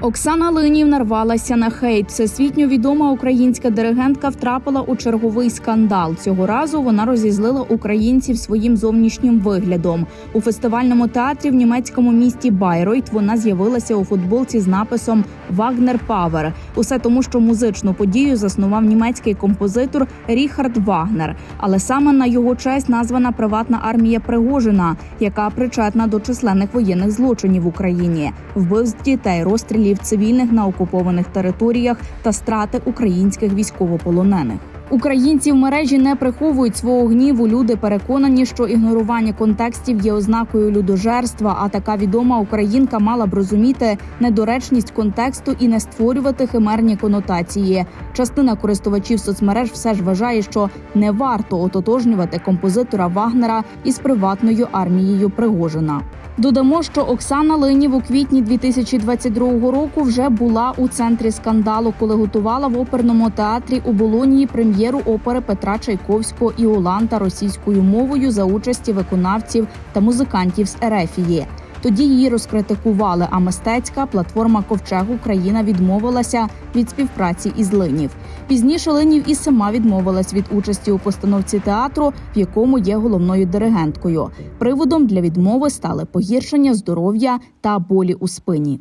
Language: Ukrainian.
Оксана Линів нарвалася на хейт. Всесвітньо відома українська диригентка втрапила у черговий скандал. Цього разу вона розізлила українців своїм зовнішнім виглядом. У фестивальному театрі в німецькому місті Байройт вона з'явилася у футболці з написом Вагнер Павер. Усе тому, що музичну подію заснував німецький композитор Ріхард Вагнер. Але саме на його честь названа приватна армія Пригожина, яка причетна до численних воєнних злочинів в Україні, вбивств дітей, розстрілів цивільних на окупованих територіях та страти українських військовополонених. Українці в мережі не приховують свого гніву. Люди переконані, що ігнорування контекстів є ознакою людожерства. А така відома українка мала б розуміти недоречність контексту і не створювати химерні конотації. Частина користувачів соцмереж все ж вважає, що не варто ототожнювати композитора Вагнера із приватною армією Пригожина. Додамо, що Оксана Линів у квітні 2022 року вже була у центрі скандалу, коли готувала в оперному театрі у Болонії прем'єру опери Петра Чайковського і Оланта російською мовою за участі виконавців та музикантів з Ерефії. Тоді її розкритикували, а мистецька платформа Ковчег Україна відмовилася від співпраці із Линів. Пізніше Линів і сама відмовилась від участі у постановці театру, в якому є головною диригенткою. Приводом для відмови стали погіршення здоров'я та болі у спині.